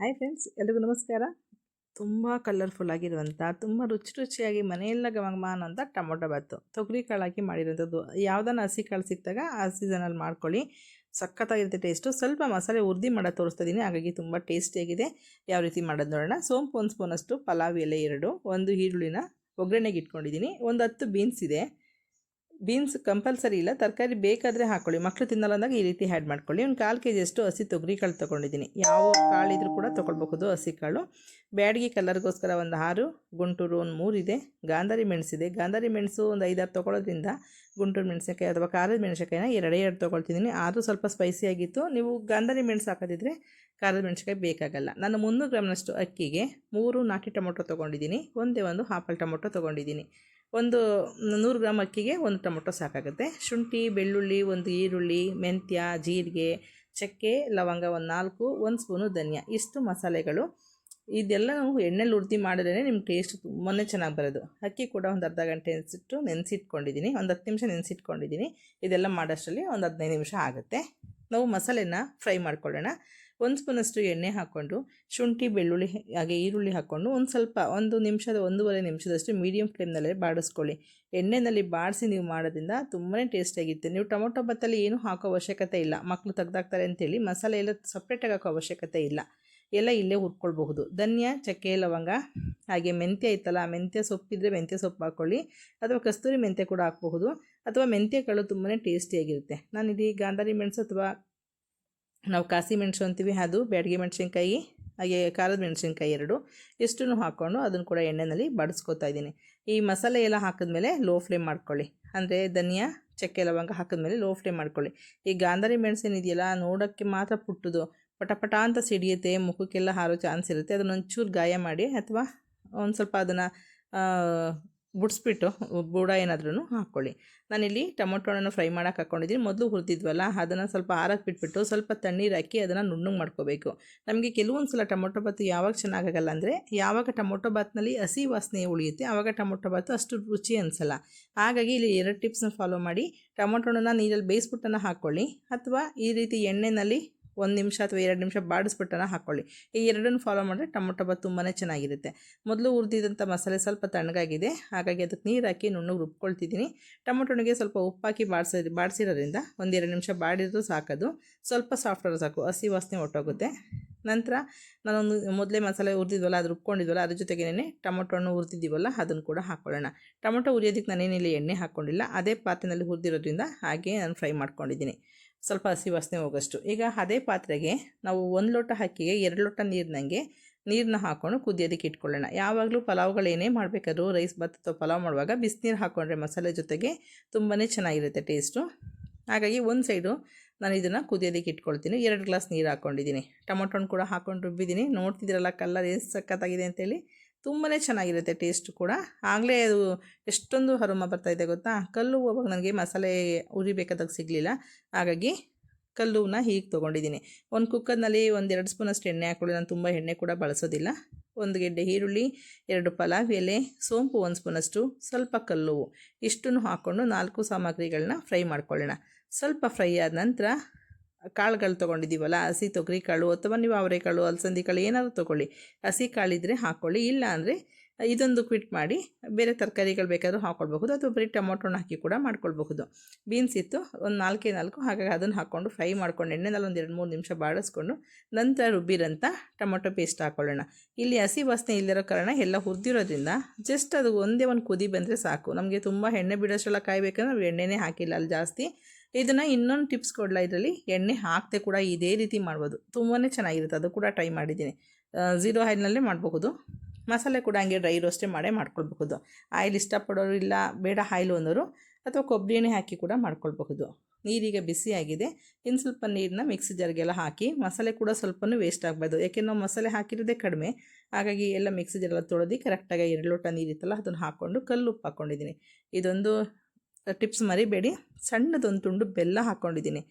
Hi friends ಎಲ್ರಿಗೂ ನಮಸ್ಕಾರ. ತುಂಬ ಕಲರ್ಫುಲ್ ಆಗಿರುವಂಥ ತುಂಬ ರುಚಿ ರುಚಿಯಾಗಿ ಮನೆಯೆಲ್ಲ ಗಮಗಮಾನ ಅಂತ ಟೊಮೊಟೊ ಬಾತು. ತೊಗರಿ ಕಾಳು ಹಾಕಿ ಮಾಡಿರೋಂಥದ್ದು ಯಾವುದನ್ನ ಹಸಿ ಕಾಳು ಸಿಕ್ಕಿದಾಗ ಆ ಸೀಸನಲ್ಲಿ ಮಾಡ್ಕೊಳ್ಳಿ. ಸಖತ್ತಾಗಿರುತ್ತೆ ಟೇಸ್ಟು ಸ್ವಲ್ಪ ಮಸಾಲೆ ಉರ್ದಿ ಮಾಡೋದು ತೋರಿಸ್ತಾ ಇದ್ದೀನಿ ಹಾಗಾಗಿ ತುಂಬ ಟೇಸ್ಟಿಯಾಗಿದೆ ಯಾವ ರೀತಿ ಮಾಡೋದು ನೋಡೋಣ. ಸೋಂಪು ಒಂದು ಸ್ಪೂನಷ್ಟು ಪಲಾವ್ ಎಲೆ ಎರಡು, ಒಂದು ಈರುಳ್ಳಿನ ಒಗ್ಗರಣೆಗೆ ಇಟ್ಕೊಂಡಿದ್ದೀನಿ ಒಂದು ಹತ್ತು ಬೀನ್ಸ್ ಇದೆ. ಬೀನ್ಸ್ ಕಂಪಲ್ಸರಿ ಇಲ್ಲ, ತರಕಾರಿ ಬೇಕಾದರೆ ಹಾಕ್ಕೊಳ್ಳಿ ಮಕ್ಕಳು ತಿನ್ನಲ್ಲ ಅಂದಾಗ ಈ ರೀತಿ ಆ್ಯಡ್ ಮಾಡ್ಕೊಳ್ಳಿ. ಒಂದು ಕಾಲು ಕೆ ಜಿಯಷ್ಟು ಹಸಿ ತೊಗರಿ ಕಾಳು ತೊಗೊಂಡಿದ್ದೀನಿ. ಯಾವ ಕಾಳಿದ್ರೂ ಕೂಡ ತೊಗೊಳ್ಬಹುದು ಹಸಿ ಕಾಳು. ಬ್ಯಾಡಗಿ ಕಲರ್ಗೋಸ್ಕರ ಒಂದು ಆರು, ಗುಂಟೂರು ಒಂದು ಮೂರಿದೆ ಗಾಂಧಾರಿ ಮೆಣಸಿದೆ ಗಾಂಧಾರಿ ಮೆಣಸು ಒಂದು ಐದಾರು ತೊಗೊಳೋದ್ರಿಂದ ಗುಂಟೂರು ಮೆಣಸಿನಕಾಯಿ ಅಥವಾ ಖಾರದ ಮೆಣಸಿನಕಾಯಿನ ಎರಡೇ ಎರಡು ತೊಗೊಳ್ತಿದ್ದೀನಿ. ಆದರೂ ಸ್ವಲ್ಪ ಸ್ಪೈಸಿ ಆಗಿತ್ತು. ನೀವು ಗಾಂಧಾರಿ ಮೆಣಸು ಹಾಕೋದಿದ್ರೆ ಖಾರದ ಮೆಣಸಿನಕಾಯಿ ಬೇಕಾಗಲ್ಲ. ನಾನು ಮುನ್ನೂರು ಗ್ರಾಮ್ನಷ್ಟು ಅಕ್ಕಿಗೆ ಮೂರು ನಾಟಿ ಟೊಮೊಟೊ ತೊಗೊಂಡಿದ್ದೀನಿ. ಒಂದೇ ಒಂದು ಹಾಪಲ್ ಟೊಮೊಟೊ ತೊಗೊಂಡಿದ್ದೀನಿ. ಒಂದು ನೂರು ಗ್ರಾಮ್ ಅಕ್ಕಿಗೆ ಒಂದು ಟೊಮೊಟೊ ಸಾಕಾಗುತ್ತೆ. ಶುಂಠಿ, ಬೆಳ್ಳುಳ್ಳಿ, ಒಂದು ಈರುಳ್ಳಿ, ಮೆಂತ್ಯ, ಜೀರಿಗೆ, ಚಕ್ಕೆ, ಲವಂಗ ಒಂದು ನಾಲ್ಕು, ಒಂದು ಸ್ಪೂನು ಧನಿಯಾ. ಇಷ್ಟು ಮಸಾಲೆಗಳು. ಇದೆಲ್ಲ ನಾವು ಎಣ್ಣೆಲಿ ಉರ್ದಿ ಮಾಡಿದ್ರೆ ನಿಮ್ಮ ಟೇಸ್ಟ್ ತುಂಬಾ ಚೆನ್ನಾಗಿ ಬರೋದು. ಅಕ್ಕಿ ಕೂಡ ಒಂದು ಅರ್ಧ ಗಂಟೆ ನೆನೆಸಿಟ್ಟು ನೆನೆಸಿಟ್ಕೊಂಡಿದ್ದೀನಿ. ಒಂದು ಹತ್ತು ನಿಮಿಷ ನೆನೆಸಿಟ್ಕೊಂಡಿದ್ದೀನಿ. ಇದೆಲ್ಲ ಮಾಡೋಷ್ಟರಲ್ಲಿ ಒಂದು ಹದಿನೈದು ನಿಮಿಷ ಆಗುತ್ತೆ. ನಾವು ಮಸಾಲೆನ ಫ್ರೈ ಮಾಡ್ಕೊಳ್ಳೋಣ. ಒಂದು ಸ್ಪೂನಷ್ಟು ಎಣ್ಣೆ ಹಾಕ್ಕೊಂಡು, ಶುಂಠಿ, ಬೆಳ್ಳುಳ್ಳಿ ಹಾಗೆ ಈರುಳ್ಳಿ ಹಾಕ್ಕೊಂಡು ಒಂದು ಸ್ವಲ್ಪ, ಒಂದು ನಿಮಿಷದ, ಒಂದೂವರೆ ನಿಮಿಷದಷ್ಟು ಮೀಡಿಯಮ್ ಫ್ಲೇಮ್ನಲ್ಲೇ ಬಾಡಿಸ್ಕೊಳ್ಳಿ. ಎಣ್ಣೆಯಲ್ಲಿ ಬಾಡಿಸಿ ನೀವು ಮಾಡೋದ್ರಿಂದ ತುಂಬಾ ಟೇಸ್ಟಿಯಾಗಿರುತ್ತೆ ನೀವು ಟೊಮೊಟೊ ಬತ್ತಲ್ಲಿ ಏನೂ ಹಾಕೋ ಅವಶ್ಯಕತೆ ಇಲ್ಲ. ಮಕ್ಕಳು ತೆಗ್ದಾಕ್ತಾರೆ ಅಂತೇಳಿ ಮಸಾಲೆ ಎಲ್ಲ ಸಪ್ರೇಟಾಗಿ ಹಾಕೋ ಅವಶ್ಯಕತೆ ಇಲ್ಲ. ಎಲ್ಲ ಇಲ್ಲೇ ಹುರ್ಕೊಳ್ಬಹುದು. ಧನ್ಯ, ಚಕ್ಕೆ, ಲವಂಗ, ಹಾಗೆ ಮೆಂತ್ಯ ಇತ್ತಲ್ಲ, ಮೆಂತ್ಯ ಸೊಪ್ಪಿದ್ರೆ ಮೆಂತ್ಯ ಸೊಪ್ಪು ಹಾಕ್ಕೊಳ್ಳಿ. ಅಥವಾ ಕಸ್ತೂರಿ ಮೆಂತ್ಯ ಕೂಡ ಹಾಕ್ಬಹುದು. ಅಥವಾ ಮೆಂತ್ಯ ಕಾಳು ತುಂಬಾ ಟೇಸ್ಟಿಯಾಗಿರುತ್ತೆ ನಾನು ಇಲ್ಲಿ ಗಾಂಧಾರಿ ಮೆಣಸು ಅಥವಾ ನಾವು ಕಾಸಿ ಮೆಣಸು ಅಂತೀವಿ, ಅದು ಬ್ಯಾಡಗಿ ಮೆಣಸಿನ್ಕಾಯಿ, ಹಾಗೆ ಖಾರದ ಮೆಣಸಿನ್ಕಾಯಿ ಎರಡು ಇಷ್ಟನ್ನು ಹಾಕ್ಕೊಂಡು ಅದನ್ನು ಕೂಡ ಎಣ್ಣೆಯಲ್ಲಿ ಬಡಿಸ್ಕೊತಾ ಇದ್ದೀನಿ. ಈ ಮಸಾಲೆ ಎಲ್ಲ ಹಾಕಿದ್ಮೇಲೆ ಲೋ ಫ್ಲೇಮ್ ಮಾಡ್ಕೊಳ್ಳಿ. ಅಂದರೆ ಧನಿಯಾ, ಚಕ್ಕೆ, ಲವಂಗ ಹಾಕಿದ್ಮೇಲೆ ಲೋ ಫ್ಲೇಮ್ ಮಾಡ್ಕೊಳ್ಳಿ. ಈ ಗಾಂಧಾರಿ ಮೆಣಸಿನಿದೆಯಲ್ಲ ನೋಡೋಕ್ಕೆ ಮಾತ್ರ ಪುಟ್ಟದು. ಪಟಪಟ ಅಂತ ಸಿಡಿಯುತ್ತೆ, ಮುಖಕ್ಕೆಲ್ಲ ಹಾರೋ ಚಾನ್ಸ್ ಇರುತ್ತೆ. ಅದನ್ನು ಒಂಚೂರು ಗಾಯ ಮಾಡಿ, ಅಥವಾ ಒಂದು ಸ್ವಲ್ಪ ಅದನ್ನು ಬುಡ್ಸ್ಬಿಟ್ಟು, ಬೂಡ ಏನಾದ್ರೂ ಹಾಕ್ಕೊಳ್ಳಿ ನಾನಿಲ್ಲಿ ಟೊಮೊಟೊನನ್ನು ಫ್ರೈ ಮಾಡೋಕೆ ಹಾಕ್ಕೊಂಡಿದ್ದೀನಿ ಮೊದಲು ಹುರಿದಿದ್ವಲ್ಲ, ಅದನ್ನು ಸ್ವಲ್ಪ ಆರಕ್ಕೆ ಬಿಟ್ಬಿಟ್ಟು ಸ್ವಲ್ಪ ತಣ್ಣೀರು ಹಾಕಿ ಅದನ್ನು ನುಣ್ಣಗೆ ಮಾಡ್ಕೋಬೇಕು. ನಮಗೆ ಕೆಲವೊಂದು ಸಲ ಟೊಮೊಟೊ ಬಾತು ಯಾವಾಗ ಚೆನ್ನಾಗಾಗಲ್ಲ ಅಂದರೆ, ಯಾವಾಗ ಟೊಮೊಟೊ ಬಾತ್ನಲ್ಲಿ ಹಸಿ ವಾಸನೆ ಉಳಿಯುತ್ತೆ ಆವಾಗ ಟೊಮೊಟೊ ಬಾತು ಅಷ್ಟು ರುಚಿ ಅನಿಸಲ್ಲ. ಹಾಗಾಗಿ ಇಲ್ಲಿ ಎರಡು ಟಿಪ್ಸ್ನ ಫಾಲೋ ಮಾಡಿ ಟೊಮೊಟೊನ ನೀರಲ್ಲಿ ಬೇಯಿಸ್ಬಿಟ್ಟನ್ನು ಹಾಕ್ಕೊಳ್ಳಿ ಅಥವಾ ಈ ರೀತಿ ಎಣ್ಣೆಯಲ್ಲಿ ಒಂದು ನಿಮಿಷ ಅಥವಾ ಎರಡು ನಿಮಿಷ ಬಾಡಿಸ್ಬಿಟ್ಟನ ಹಾಕ್ಕೊಳ್ಳಿ ಈ ಎರಡನ್ನು ಫಾಲೋ ಮಾಡಿದ್ರೆ ಟೊಮೊಟೊ ಬಾತ್ ತುಂಬಾ ಚೆನ್ನಾಗಿರುತ್ತೆ. ಮೊದಲು ಹುರಿದಿದ್ದಂಥ ಮಸಾಲೆ ಸ್ವಲ್ಪ ತಣ್ಣಗಾಗಿದೆ. ಹಾಗಾಗಿ ಅದಕ್ಕೆ ನೀರು ಹಾಕಿ ನುಣ್ಣಗೆ ರುಬ್ಕೊಳ್ತಿದ್ದೀನಿ. ಟೊಮೊಟೊನಿಗೆ ಸ್ವಲ್ಪ ಉಪ್ಪಾಕಿ ಬಾಡಿಸಿ, ಬಾಡಿಸಿರೋದ್ರಿಂದ ಒಂದೆರಡು ನಿಮಿಷ ಬಾಡಿದ್ರು ಸಾಕೋದು. ಸ್ವಲ್ಪ ಸಾಫ್ಟ್ವೇರ್ ಸಾಕು. ಹಸಿ ವಾಸನೆ ಹೊಟ್ಟೋಗುತ್ತೆ ನಂತರ ನಾನೊಂದು ಮೊದಲೇ ಮಸಾಲೆ ಹುರಿದಿದ್ವಲ್ಲ, ಅದು ರುಬ್ಕೊಂಡಿದ್ವಲ್ಲ, ಅದ್ರ ಜೊತೆಗೇನೆ ಟೊಮೊಟೊ ಹಣ್ಣು ಹುರಿದಿದ್ದೀವಲ್ಲ, ಅದನ್ನು ಕೂಡ ಹಾಕ್ಕೊಳ್ಳೋಣ ಟೊಮೊಟೊ ಹುರಿಯೋದಕ್ಕೆ ನಾನೇನಿಲ್ಲ ಎಣ್ಣೆ ಹಾಕ್ಕೊಂಡಿಲ್ಲ ಅದೇ ಪಾತ್ರೆಯಲ್ಲಿ ಹುರಿದಿರೋದ್ರಿಂದ ಹಾಗೆ ನಾನು ಫ್ರೈ ಮಾಡ್ಕೊಂಡಿದ್ದೀನಿ. ಸ್ವಲ್ಪ ಹಸಿ ವಾಸನೆ ಹೋಗೋಷ್ಟು. ಈಗ ಅದೇ ಪಾತ್ರೆಗೆ ನಾವು ಒಂದು ಲೋಟ ಅಕ್ಕಿಗೆ ಎರಡು ಲೋಟ ನೀರಿನಂಗೆ ನೀರನ್ನ ಹಾಕ್ಕೊಂಡು ಕುದಿಯೋದಕ್ಕೆ ಇಟ್ಕೊಳ್ಳೋಣ. ಯಾವಾಗಲೂ ಪಲಾವ್ಗಳು ಏನೇ ಮಾಡಬೇಕಾದ್ರೂ ರೈಸ್ ಭತ್ ಅಥವಾ ಪಲಾವ್ ಮಾಡುವಾಗ ಬಿಸಿನೀರು ಹಾಕ್ಕೊಂಡ್ರೆ ಮಸಾಲೆ ಜೊತೆಗೆ ತುಂಬಾ ಚೆನ್ನಾಗಿರುತ್ತೆ ಟೇಸ್ಟು ಹಾಗಾಗಿ ಒಂದು ಸೈಡು ನಾನು ಇದನ್ನು ಕುದಿಯೋದಕ್ಕೆ ಇಟ್ಕೊಳ್ತೀನಿ. ಎರಡು ಗ್ಲಾಸ್ ನೀರು ಹಾಕ್ಕೊಂಡಿದ್ದೀನಿ ಟೊಮೊಟೊನ ಕೂಡ ಹಾಕ್ಕೊಂಡು ರುಬ್ಬಿದ್ದೀನಿ. ನೋಡ್ತಿದ್ದೀರಲ್ಲ ಕಲ್ಲರ್ ಏನು ಸಕ್ಕತ್ತಾಗಿದೆ ಅಂತೇಳಿ. ತುಂಬಾ ಚೆನ್ನಾಗಿರುತ್ತೆ ಟೇಸ್ಟ್ ಕೂಡ. ಆಗಲೇ ಅದು ಎಷ್ಟೊಂದು ಹರುಮ ಬರ್ತಾಯಿದೆ ಗೊತ್ತಾ? ಕಲ್ಲು ಹೋಗುವಾಗ ನನಗೆ ಮಸಾಲೆ ಉರಿಬೇಕಾದಾಗ ಸಿಗಲಿಲ್ಲ. ಹಾಗಾಗಿ ಕಲ್ಲುನ ಹೀಗೆ ತೊಗೊಂಡಿದ್ದೀನಿ. ಒಂದು ಕುಕ್ಕರ್ನಲ್ಲಿ ಒಂದು ಎರಡು ಸ್ಪೂನಷ್ಟು ಎಣ್ಣೆ ಹಾಕೊಳ್ಳಿ ನಾನು ತುಂಬ ಎಣ್ಣೆ ಕೂಡ ಬಳಸೋದಿಲ್ಲ. ಒಂದು ಗೆಡ್ಡೆ ಈರುಳ್ಳಿ, ಎರಡು ಪಲಾವ್ ಎಲೆ, ಸೋಂಪು ಒಂದು ಸ್ಪೂನಷ್ಟು, ಸ್ವಲ್ಪ ಕಲ್ಲು ಇಷ್ಟನ್ನು ಹಾಕ್ಕೊಂಡು ನಾಲ್ಕು ಸಾಮಗ್ರಿಗಳನ್ನ ಫ್ರೈ ಮಾಡ್ಕೊಳ್ಳೋಣ. ಸ್ವಲ್ಪ ಫ್ರೈ ಆದ ನಂತರ ಕಾಳುಗಳು ತೊಗೊಂಡಿದ್ದೀವಲ್ಲ, ಹಸಿ ತೊಗರಿ ಕಾಳು ಅಥವಾ ನೀವು ಅವರೆಕಾಳು ಅಲಸಂದಿ ಕಾಳು ಏನಾದರೂ ತೊಗೊಳ್ಳಿ. ಹಸಿ ಕಾಳಿದ್ರೆ ಹಾಕ್ಕೊಳ್ಳಿ ಇಲ್ಲ ಅಂದರೆ ಇದೊಂದು ಕ್ವಿಟ್ ಮಾಡಿ ಬೇರೆ ತರಕಾರಿಗಳು ಬೇಕಾದರೂ ಹಾಕ್ಕೊಳ್ಬಹುದು ಅಥವಾ ಬರೀ ಟೊಮೊಟೊನ ಹಾಕಿ ಕೂಡ ಮಾಡ್ಕೊಳ್ಬಹುದು. ಬೀನ್ಸ್ ಇತ್ತು, ಒಂದು ನಾಲ್ಕೇ ನಾಲ್ಕು, ಹಾಗಾಗಿ ಅದನ್ನು ಹಾಕ್ಕೊಂಡು ಫ್ರೈ ಮಾಡ್ಕೊಂಡು ಎಣ್ಣೆನಲ್ಲಿ ಒಂದು ಎರಡು ಮೂರು ನಿಮಿಷ ಬಾಡಿಸ್ಕೊಂಡು ನಂತರ ರುಬ್ಬಿರಂಥ ಟೊಮೊಟೊ ಪೇಸ್ಟ್ ಹಾಕ್ಕೊಳ್ಳೋಣ ಇಲ್ಲಿ ಹಸಿ ವಾಸನೆ ಇಲ್ಲಿರೋ ಕಾರಣ ಎಲ್ಲ ಹುರಿದಿರೋದ್ರಿಂದ ಜಸ್ಟ್ ಅದು ಒಂದೇ ಒಂದು ಕುದಿ ಬಂದರೆ ಸಾಕು. ನಮಗೆ ತುಂಬ ಎಣ್ಣೆ ಬಿಡೋಷ್ಟೆಲ್ಲ ಕಾಯಬೇಕಂದ್ರೆ ನಾವು ಎಣ್ಣೆನೇ ಹಾಕಿಲ್ಲ, ಅಲ್ಲಿ ಜಾಸ್ತಿ ಇದನ್ನು ಇನ್ನೊಂದು ಟಿಪ್ಸ್ ಕೊಡಲ ಇದರಲ್ಲಿ? ಎಣ್ಣೆ ಹಾಕದೆ ಕೂಡ ಇದೇ ರೀತಿ ಮಾಡ್ಬೋದು. ತುಂಬಾ ಚೆನ್ನಾಗಿರುತ್ತೆ. ಅದು ಕೂಡ ಟ್ರೈ ಮಾಡಿದ್ದೀನಿ. ಝೀರೋ ಆಯಿಲ್ನಲ್ಲೇ ಮಾಡಬಹುದು. ಮಸಾಲೆ ಕೂಡ ಹಂಗೆ ಡ್ರೈ ರೋಸ್ಟೇ ಮಾಡೇ ಮಾಡ್ಕೊಳ್ಬಹುದು. ಆಯಿಲ್ ಇಷ್ಟಪಡೋರು ಇಲ್ಲ, ಬೇಡ ಆಯಿಲ್ ಅನ್ನೋರು ಅಥವಾ ಕೊಬ್ಬರಿ ಎಣ್ಣೆ ಹಾಕಿ ಕೂಡ ಮಾಡ್ಕೊಳ್ಬಹುದು. ನೀರಿಗೆ ಬಿಸಿಯಾಗಿದೆ ಇನ್ನು ಸ್ವಲ್ಪ ನೀರನ್ನ ಮಿಕ್ಸಿ ಜಾರ್ಗೆಲ್ಲ ಹಾಕಿ ಮಸಾಲೆ ಕೂಡ ಸ್ವಲ್ಪನೂ ವೇಸ್ಟ್ ಆಗಬಾರ್ದು. ಯಾಕೆ ನಾವು ಮಸಾಲೆ ಹಾಕಿರೋದೇ ಕಡಿಮೆ. ಹಾಗಾಗಿ ಎಲ್ಲ ಮಿಕ್ಸಿ ಜಾರೆಲ್ಲ ತೊಳೆದು ಕರೆಕ್ಟಾಗಿ ಎರಡು ಲೋಟ ನೀರಿತ್ತಲ್ಲ, ಅದನ್ನು ಹಾಕ್ಕೊಂಡು ಕಲ್ಲು ಉಪ್ಪು ಹಾಕ್ಕೊಂಡಿದ್ದೀನಿ ಇದೊಂದು ಟಿಪ್ಸ್ ಮರಿಬೇಡಿ. ಸಣ್ಣದೊಂದು ತುಂಡು ಬೆಲ್ಲ ಹಾಕ್ಕೊಂಡಿದ್ದೀನಿ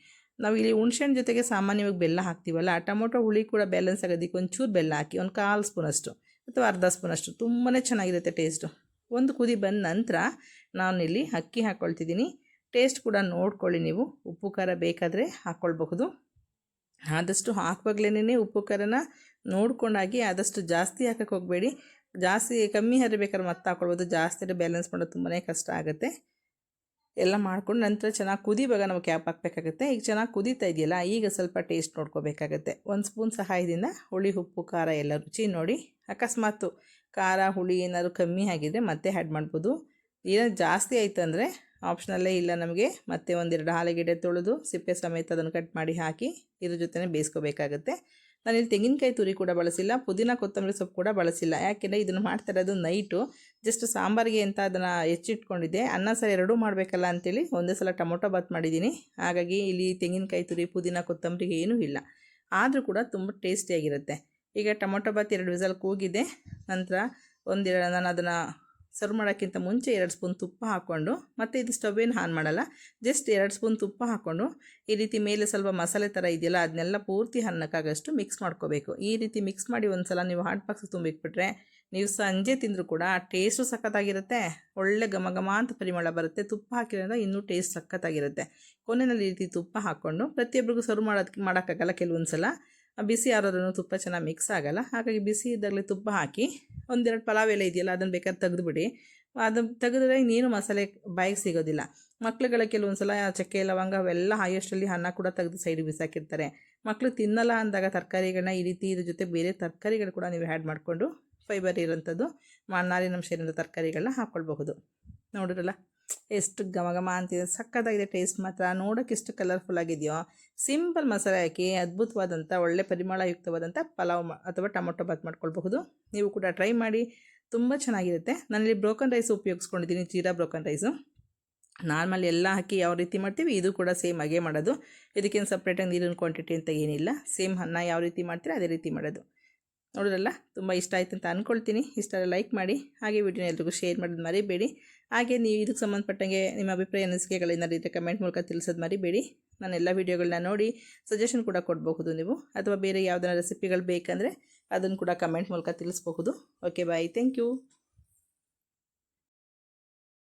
ನಾವು ಇಲ್ಲಿ ಹುಣ್ಸೆಹಣ್ಣು ಜೊತೆಗೆ ಸಾಮಾನ್ಯವಾಗಿ ಬೆಲ್ಲ ಹಾಕ್ತೀವಲ್ಲ ಟೊಮೊಟೊ ಹುಳಿ ಕೂಡ ಬ್ಯಾಲೆನ್ಸ್ ಆಗೋದಕ್ಕೆ ಒಂಚೂರು ಬೆಲ್ಲ ಹಾಕಿ, ಒಂದು ಕಾಲು ಸ್ಪೂನಷ್ಟು ಅಥವಾ ಅರ್ಧ ಸ್ಪೂನಷ್ಟು ತುಂಬಾ ಚೆನ್ನಾಗಿರುತ್ತೆ ಟೇಸ್ಟು ಒಂದು ಕುದಿ ಬಂದ ನಂತರ ನಾನು ಇಲ್ಲಿ ಅಕ್ಕಿ ಹಾಕ್ಕೊಳ್ತಿದ್ದೀನಿ ಟೇಸ್ಟ್ ಕೂಡ ನೋಡ್ಕೊಳ್ಳಿ ನೀವು, ಉಪ್ಪು, ಖಾರ ಬೇಕಾದರೆ ಹಾಕ್ಕೊಳ್ಬಹುದು ಆದಷ್ಟು ಹಾಕುವಾಗ್ಲೇ ಉಪ್ಪು, ಖಾರನ ನೋಡ್ಕೊಂಡಾಗಿ ಆದಷ್ಟು ಜಾಸ್ತಿ ಹಾಕಕ್ಕೆ ಹೋಗಬೇಡಿ. ಜಾಸ್ತಿ ಕಮ್ಮಿ ಹರಿಬೇಕಾದ್ರೆ ಮತ್ತೆ ಹಾಕ್ಕೊಳ್ಬೋದು ಜಾಸ್ತಿ ಬ್ಯಾಲೆನ್ಸ್ ಮಾಡೋದು ತುಂಬಾ ಕಷ್ಟ ಆಗುತ್ತೆ. ಎಲ್ಲ ಮಾಡ್ಕೊಂಡು ನಂತರ ಚೆನ್ನಾಗಿ ಕುದಿವಾಗ ನಾವು ಕ್ಯಾಪ್ ಹಾಕಬೇಕಾಗುತ್ತೆ. ಈಗ ಚೆನ್ನಾಗಿ ಕುದೀತಾ ಇದೆಯಲ್ಲ, ಈಗ ಸ್ವಲ್ಪ ಟೇಸ್ಟ್ ನೋಡ್ಕೋಬೇಕಾಗುತ್ತೆ. ಒಂದು ಸ್ಪೂನ್ ಸಹಾಯದಿಂದ ಹುಳಿ, ಉಪ್ಪು, ಖಾರ ಎಲ್ಲ ರುಚಿ ನೋಡಿ ಅಕಸ್ಮಾತು ಖಾರ, ಹುಳಿ ಏನಾದರೂ ಕಮ್ಮಿ ಆಗಿದ್ರೆ ಮತ್ತೆ ಆ್ಯಡ್ ಮಾಡ್ಬೋದು. ಏನೋ ಜಾಸ್ತಿ ಆಯಿತು ಅಂದರೆ ಆಪ್ಷನಲ್ಲೇ ಇಲ್ಲ ನಮಗೆ. ಮತ್ತೆ ಒಂದೆರಡು ಆಲೂಗೆಡ್ಡೆ ತೊಳೆದು ಸಿಪ್ಪೆ ಸಮೇತ ಅದನ್ನು ಕಟ್ ಮಾಡಿ ಹಾಕಿ ಇದ್ರ ಜೊತೆ ಬೇಯಿಸ್ಕೋಬೇಕಾಗತ್ತೆ. ನಾನಿಲ್ಲಿ ತೆಂಗಿನಕಾಯಿ ತುರಿ ಕೂಡ ಬಳಸಿಲ್ಲ, ಪುದೀನ ಕೊತ್ತಂಬರಿ ಸೊಪ್ಪು ಕೂಡ ಬಳಸಿಲ್ಲ. ಯಾಕೆಂದರೆ ಇದನ್ನು ಮಾಡ್ತಾ ಇರೋದು ನೈಟು ಜಸ್ಟ್ ಸಾಂಬಾರಿಗೆ ಅಂತ ಅದನ್ನು ಹೆಚ್ಚಿಟ್ಕೊಂಡಿದ್ದೆ. ಅನ್ನ ಸರ್ ಎರಡೂ ಮಾಡಬೇಕಲ್ಲ ಅಂತೇಳಿ ಒಂದೇ ಸಲ ಟೊಮೊಟೊ ಬಾತ್ ಮಾಡಿದ್ದೀನಿ. ಹಾಗಾಗಿ ಇಲ್ಲಿ ತೆಂಗಿನಕಾಯಿ ತುರಿ, ಪುದೀನ ಕೊತ್ತಂಬರಿಗೆ ಏನೂ ಇಲ್ಲ. ಆದರೂ ಕೂಡ ತುಂಬ ಟೇಸ್ಟಿಯಾಗಿರುತ್ತೆ ಈಗ ಟೊಮೊಟೊ ಬಾತ್ ಎರಡು ವಿಸಲ್ ಕೂಗಿದೆ. ನಂತರ ಒಂದೆರಡು, ನಾನು ಅದನ್ನು ಸರ್ವ್ ಮಾಡೋಕ್ಕಿಂತ ಮುಂಚೆ ಎರಡು ಸ್ಪೂನ್ ತುಪ್ಪ ಹಾಕ್ಕೊಂಡು, ಮತ್ತು ಇದು ಸ್ಟವ್ ಏನು ಆನ್ ಮಾಡಲ್ಲ, ಜಸ್ಟ್ ಎರಡು ಸ್ಪೂನ್ ತುಪ್ಪ ಹಾಕ್ಕೊಂಡು, ಈ ರೀತಿ ಮೇಲೆ ಸ್ವಲ್ಪ ಮಸಾಲೆ ಥರ ಇದೆಯಲ್ಲ, ಅದನ್ನೆಲ್ಲ ಪೂರ್ತಿ ಅನ್ನಕ್ಕಾಗಷ್ಟು ಮಿಕ್ಸ್ ಮಾಡ್ಕೋಬೇಕು. ಈ ರೀತಿ ಮಿಕ್ಸ್ ಮಾಡಿ ಒಂದು ಸಲ ನೀವು ಹಾಟ್ ಬಾಕ್ಸ್ ತುಂಬಿಟ್ಬಿಟ್ರೆ, ನೀವು ಸಂಜೆ ತಿಂದರೂ ಕೂಡ ಟೇಸ್ಟು ಸಖತ್ತಾಗಿರುತ್ತೆ, ಒಳ್ಳೆ ಘಮ ಅಂತ ಪರಿಮಳ ಬರುತ್ತೆ. ತುಪ್ಪ ಹಾಕಿರೋದ್ರಿಂದ ಇನ್ನೂ ಟೇಸ್ಟ್ ಸಖತ್ತಾಗಿರುತ್ತೆ. ಕೊನೆಯಲ್ಲಿ ಈ ರೀತಿ ತುಪ್ಪ ಹಾಕ್ಕೊಂಡು ಪ್ರತಿಯೊಬ್ಬರಿಗೂ ಸರ್ವ್ ಮಾಡೋದಕ್ಕೆ ಮಾಡೋಕ್ಕಾಗಲ್ಲ ಕೆಲವೊಂದು ಸಲ ಬಿಸಿ ಯಾರಾದ್ರೂ ತುಪ್ಪ ಚೆನ್ನಾಗಿ ಮಿಕ್ಸ್ ಆಗೋಲ್ಲ, ಹಾಗಾಗಿ ಬಿಸಿ ಇದ್ದಾಗಲೇ ತುಪ್ಪ ಹಾಕಿ ಒಂದೆರಡು ಪಲಾವ್ ಎಲೆ ಇದೆಯಲ್ಲ ಅದನ್ನು ಬೇಕಾದ್ರೆ ತೆಗೆದುಬಿಡಿ. ಅದು ತೆಗೆದ್ರೆ ಇನ್ನೇನು ಮಸಾಲೆ ಬಾಯಿಗೆ ಸಿಗೋದಿಲ್ಲ. ಮಕ್ಳುಗಳ ಕೆಲವೊಂದು ಸಲ ಚಕ್ಕೆ, ಲವಂಗ ಅವೆಲ್ಲ ಹೈಯೆಸ್ಟಲ್ಲಿ ಅನ್ನ ಕೂಡ ತೆಗೆದು ಸೈಡಿಗೆ ಬಿಸಾಕಿರ್ತಾರೆ. ಮಕ್ಕಳು ತಿನ್ನಲ್ಲ ಅಂದಾಗ ತರಕಾರಿಗಳನ್ನ ಈ ರೀತಿ ಇದ್ರ ಜೊತೆ ಬೇರೆ ತರಕಾರಿಗಳು ಕೂಡ ನೀವು ಆ್ಯಡ್ ಮಾಡಿಕೊಂಡು ಫೈಬರ್ ಇರೋಂಥದ್ದು ನಾರಿನಂಶ ಇರೋಂಥ ತರಕಾರಿಗಳನ್ನ ಹಾಕ್ಕೊಳ್ಬಹುದು ನೋಡಿರಲ್ಲ ಎಷ್ಟು ಘಮ ಘಮ ಅಂತಿದೆ ಸಕ್ಕತ್ತಾಗಿದೆ ಟೇಸ್ಟ್ ಮಾತ್ರ. ನೋಡೋಕೆ ಎಷ್ಟು ಕಲರ್ಫುಲ್ ಆಗಿದೆಯೋ. ಸಿಂಪಲ್ ಮಸಾಲೆ ಹಾಕಿ ಅದ್ಭುತವಾದಂಥ, ಒಳ್ಳೆ ಪರಿಮಳಯುಕ್ತವಾದಂಥ ಪಲಾವ್ ಅಥವಾ ಟೊಮೊಟೊ ಬಾತ್ ಮಾಡ್ಕೊಳ್ಬಹುದು. ನೀವು ಕೂಡ ಟ್ರೈ ಮಾಡಿ, ತುಂಬ ಚೆನ್ನಾಗಿರುತ್ತೆ. ನಾನಿಲ್ಲಿ ಬ್ರೋಕನ್ ರೈಸ್ ಉಪಯೋಗಿಸ್ಕೊಂಡಿದ್ದೀನಿ, ಜೀರಾ ಬ್ರೋಕನ್ ರೈಸು ನಾರ್ಮಲ್ ಎಲ್ಲ ಹಾಕಿ ಯಾವ ರೀತಿ ಮಾಡ್ತೀವಿ, ಇದು ಕೂಡ ಸೇಮ್ ಹಾಗೆ ಮಾಡೋದು. ಇದಕ್ಕೇನು ಸಪ್ರೇಟಾಗಿ ನೀರಿನ ಕ್ವಾಂಟಿಟಿ ಅಂತ ಏನಿಲ್ಲ. ಸೇಮ್ ಅನ್ನ ಯಾವ ರೀತಿ ಮಾಡ್ತೀರ, ಅದೇ ರೀತಿ ಮಾಡೋದು. ನೋಡಿದ್ರಲ್ಲ? ತುಂಬ ಇಷ್ಟ ಆಯ್ತು ಅಂತ ಅಂದ್ಕೊಳ್ತೀನಿ ಇಷ್ಟ ಲೈಕ್ ಮಾಡಿ. ಹಾಗೆ ವಿಡಿಯೋನ ಎಲ್ರಿಗೂ ಶೇರ್ ಮಾಡೋದು ಮರಿಬೇಡಿ. ಹಾಗೆ ನೀವು ಇದಕ್ಕೆ ಸಂಬಂಧಪಟ್ಟಂಗೆ ನಿಮ್ಮ ಅಭಿಪ್ರಾಯ ಅನಿಸಿಕೆಗಳನ್ನ ರೀತಿ ಕಮೆಂಟ್ ಮೂಲಕ ತಿಳಿಸೋದು ಮರಿಬೇಡಿ. ನಾನು ಎಲ್ಲ ವೀಡಿಯೋಗಳನ್ನ ನೋಡಿ ಸಜೆಷನ್ ಕೂಡ ಕೊಡಬಹುದು ನೀವು. ಅಥವಾ ಬೇರೆ ಯಾವುದಾರ ರೆಸಿಪಿಗಳು ಬೇಕಂದರೆ ಅದನ್ನು ಕೂಡ ಕಮೆಂಟ್ ಮೂಲಕ ತಿಳಿಸ್ಬಹುದು. Okay bye thank you